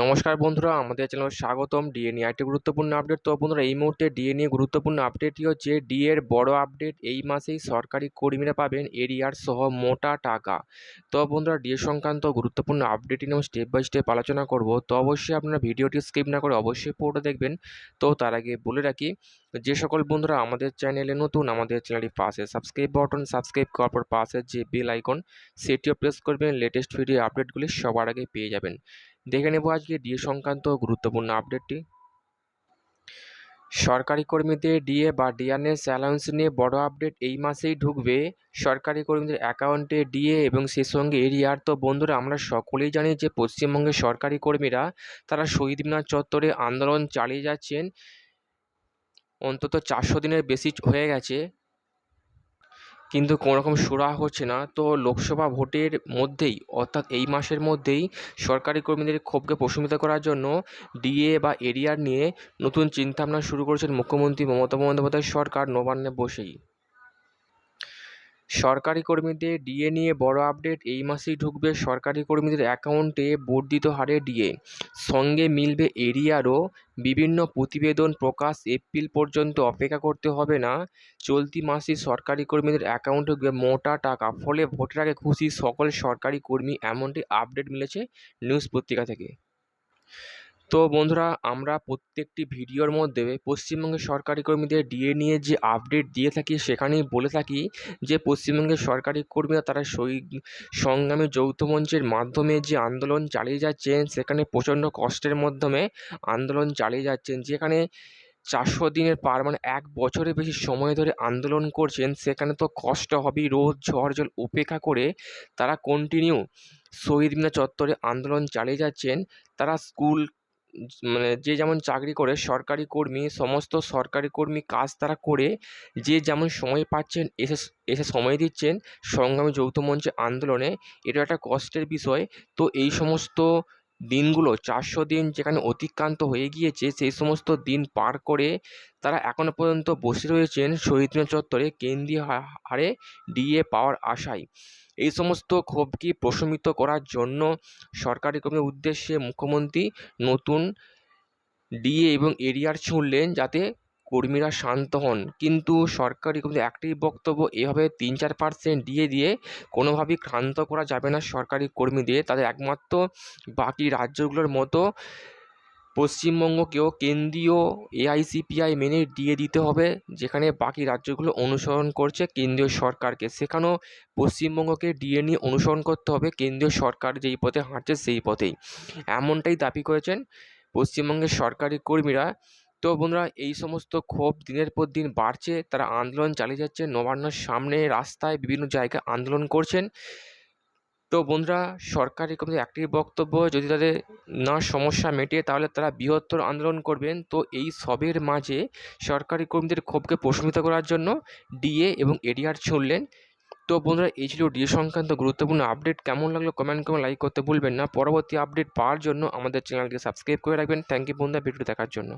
নমস্কার বন্ধুরা, আমাদের চ্যানেল স্বাগতম। ডিএ নিয়ে একটি গুরুত্বপূর্ণ আপডেট তো বন্ধুরা, এই মুহূর্তে ডিএ নিয়ে গুরুত্বপূর্ণ আপডেটটি হচ্ছে ডিএ এর বড় আপডেট এই মাসেই সরকারি কর্মীরা পাবেন এরিয়ার সহ মোটা টাকা। তো বন্ধুরা ডিএ সংক্রান্ত গুরুত্বপূর্ণ আপডেটটি নিয়ে স্টেপ বাই স্টেপ আলোচনা করব। তো অবশ্যই আপনারা ভিডিওটি স্কিপ না করে অবশ্যই পুরোটা দেখবেন। তো তার আগে বলে রাখি, যে সকল বন্ধুরা আমাদের চ্যানেলে নতুন, আমাদের চ্যানেলটি পাশে সাবস্ক্রাইব বাটন সাবস্ক্রাইব করার পর পাশে যে বেল আইকন সেটিও প্রেস করবেন। লেটেস্ট ভিডিও আপডেটগুলি সবার আগে পেয়ে যাবেন। দেখে নেব আজকে ডিএ সংক্রান্ত গুরুত্বপূর্ণ আপডেটটি সরকারি কর্মীদের ডিএ বা ডিএনএস অ্যালাউন্স নিয়ে বড় আপডেট এই মাসেই ঢুকবে। সরকারি কর্মীদের অ্যাকাউন্টে ডিএ এবং সেই সঙ্গে এরিয়ার তো বন্ধুরা, আমরা সকলেই জানি যে পশ্চিমবঙ্গের সরকারি কর্মীরা, তারা শহীদ মিনার চত্বরে আন্দোলন চালিয়ে যাচ্ছেন। অন্তত চারশো দিনের বেশি হয়ে গেছে। কিন্তু কোনো রকম সুরাহা হচ্ছে না। তো লোকসভা ভোটের মধ্যেই, অর্থাৎ এই মাসের মধ্যেই সরকারি কর্মীদের ক্ষোভকে প্রশমিত করার জন্য ডিএ বা এরিয়ার নিয়ে নতুন চিন্তাভাবনা শুরু করেছেন মুখ্যমন্ত্রী মমতা বন্দ্যোপাধ্যায় সরকার নবান্নে বসেই। সরকারি কর্মীদের ডিএ নিয়ে বড় আপডেট, এই মাসেই ঢুকবে সরকারি কর্মীদের অ্যাকাউন্টে বর্ধিত হারে ডিএ। সঙ্গে মিলবে এরিয়ারও বিভিন্ন প্রতিবেদন প্রকাশ, এপ্রিল পর্যন্ত অপেক্ষা করতে হবে না। চলতি মাসে সরকারি কর্মীদের অ্যাকাউন্টে মোটা টাকা, ফলে ভোটের আগে খুশি সকল সরকারি কর্মী, এমনটি আপডেট মিলেছে নিউজ পত্রিকা থেকে। তো বন্ধুরা, আমরা প্রত্যেকটি ভিডিওর মধ্যে পশ্চিমবঙ্গের সরকারি কর্মীদের ডিএ নিয়ে যে আপডেট দিয়ে থাকি, সেখানেই বলে থাকি যে, পশ্চিমবঙ্গের সরকারি কর্মীরা তারা শহীদ সংগ্রামী যৌথ মঞ্চের মাধ্যমে যে আন্দোলন চালিয়ে যাচ্ছেন, সেখানে প্রচণ্ড কষ্টের মাধ্যমে আন্দোলন চালিয়ে যাচ্ছেন। যেখানে চারশো দিনের পার মানে এক বছরের বেশি সময় ধরে আন্দোলন করছেন, সেখানে তো কষ্ট হবেই, রোদ, ঝড়, জল উপেক্ষা করে তারা কন্টিনিউ শহীদ মিনার চত্বরে আন্দোলন চালিয়ে যাচ্ছেন। তারা স্কুল মানে যে যেমন চাকরি করে, সরকারি কর্মী, সমস্ত সরকারি কর্মী কাজ তারা করে, যে যেমন সময় পাচ্ছেন, এসে এসে সময় দিচ্ছেন সংগ্রামী যৌথ মঞ্চে আন্দোলনে, এটা একটা কষ্টের বিষয়। তো এই সমস্ত দিনগুলো, চারশো দিন যেখানে অতিক্রান্ত হয়ে গিয়েছে, সেই সমস্ত দিন পার করে তারা এখনও পর্যন্ত বসে রয়েছেন শহীদ মিনার চত্বরে কেন্দ্রীয় হারে ডিএ পাওয়ার আশায়। এই সমস্ত ক্ষোভকে প্রশমিত করার জন্য সরকারি কর্মীর উদ্দেশ্যে মুখ্যমন্ত্রী নতুন ডিএ এবং এরিয়ার ছুঁড়লেন যাতে কর্মীরা শান্ত হন। কিন্তু সরকারি কর্মীদের একটি বক্তব্য, এভাবে তিন চার পার্সেন্ট ডিএ দিয়ে কোনোভাবেই ক্ষান্ত করা যাবে না সরকারি কর্মীদের। তাদের একমাত্র বাকি রাজ্যগুলোর মতো পশ্চিমবঙ্গকেও কেন্দ্রীয় এআইসিপিআই মেনে দিয়ে দিতে হবে, যেখানে বাকি রাজ্যগুলো অনুসরণ করছে কেন্দ্রীয় সরকারকে। সেখানেও পশ্চিমবঙ্গকে ডিএ নিয়ে অনুসরণ করতে হবে, কেন্দ্রীয় সরকার যেই পথে হাঁটছে সেই পথেই। এমনটাই দাবি করেছেন পশ্চিমবঙ্গের সরকারি কর্মীরা। তো বন্ধুরা, এই সমস্ত ক্ষোভ দিনের পর দিন বাড়ছে। তারা আন্দোলন চালিয়ে যাচ্ছে, নবান্নর সামনে রাস্তায় বিভিন্ন জায়গায় আন্দোলন করছেন। তো বন্ধুরা সরকারি কর্মীদের একটি বক্তব্য, যদি তাদের না সমস্যা মেটে, তাহলে তারা বৃহত্তর আন্দোলন করবেন। তো এই সবের মাঝে সরকারি কর্মীদের ক্ষোভকে প্রশমিত করার জন্য ডিএ এবং এডিআর ছুঁড়লেন। তো বন্ধুরা, এই ছিল ডিএ সংক্রান্ত গুরুত্বপূর্ণ আপডেট। কেমন লাগল কমেন্ট করে লাইক করতে ভুলবেন না। পরবর্তী আপডেট পাওয়ার জন্য আমাদের চ্যানেলকে সাবস্ক্রাইব করে রাখবেন। থ্যাংক ইউ বন্ধুরা ভিডিও দেখার জন্য।